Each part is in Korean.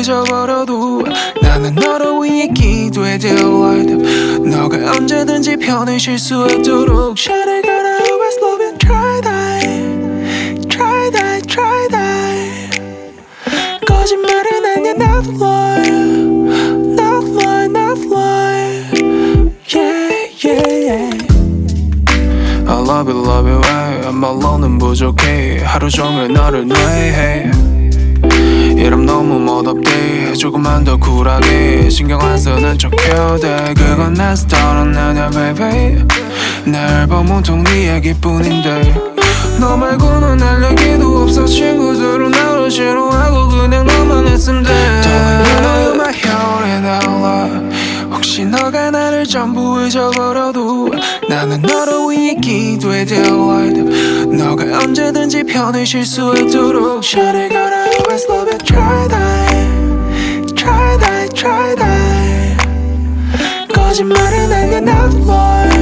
잊어버려도 나는 너를 위해 기도해 dear Lord 너가 언제든지 편히 쉴 수 있도록 Shawty gonna always love you Try that Try that Try that 거짓말은 아니야 Not lie Not lie Not lie Yeah yeah yeah I love you love you 왜 말로는 부족해 하루 종일 너를 뇌해 멋없대 조금만 더 쿨하게. 신경 안 쓰는 척 해도 돼. 그건 내 스타일은 아냐 baby. 날 보면 온통 네 얘기뿐인데. 너 말고는 할 얘기도 없어. 친구들은 나를 싫어하고 그냥 너만 있으면 돼. Darling you know you're my hero and I love 혹시 너가 나를 전부 잊어버려도 나는 너를 위해 기도해 Lord 너가 언제든지 편히 쉴수 있도록. Shawty gonna always love you Try that 거짓말은 아니야. Not lie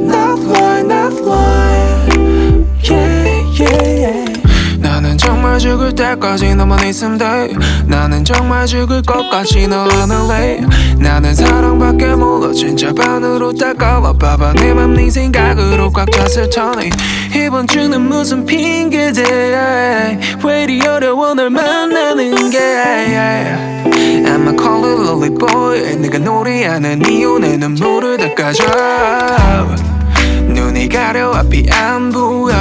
Not lie Not lie Yeah yeah yeah. 나는 정말 죽을 때까지 너만 있으면 돼. 나는 정말 죽을 것까지 너 안을래 나는 사랑밖에 몰라. 진짜 반으로 다가와. 봐봐 내맘네 생각으로 꽉 찼을 터니 이번 주는 무슨 핑계대 왜 이리 어려워 널 만나는 게 lonely boy 내가 노래하는 이유 내 눈물을 닦아줘 눈이 가려 앞이 안 보여.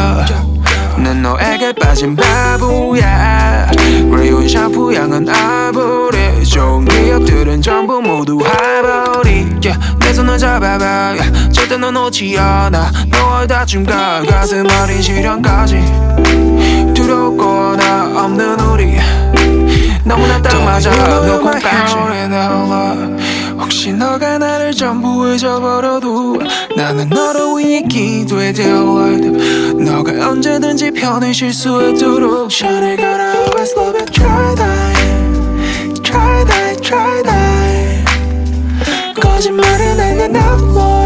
난 너에게 빠진 바보야. 그리운 샴푸 향은 아보리. 좋은 기억들은 전부 모두 yeah, 내 손을 잡아봐 yeah, 절대 너 놓지 않아. 너의 다짐과 가슴 어린 시련까지 두렵거나 없는 맞아 No compassion 혹시 너가 나를 전부 잊어버려도 나는 너를 위해 기도해 dear Lord 너가 언제든지 편히 쉴수 있도록 Shawty gonna always love you Try that Try that Try that 거짓말은 아니야 lie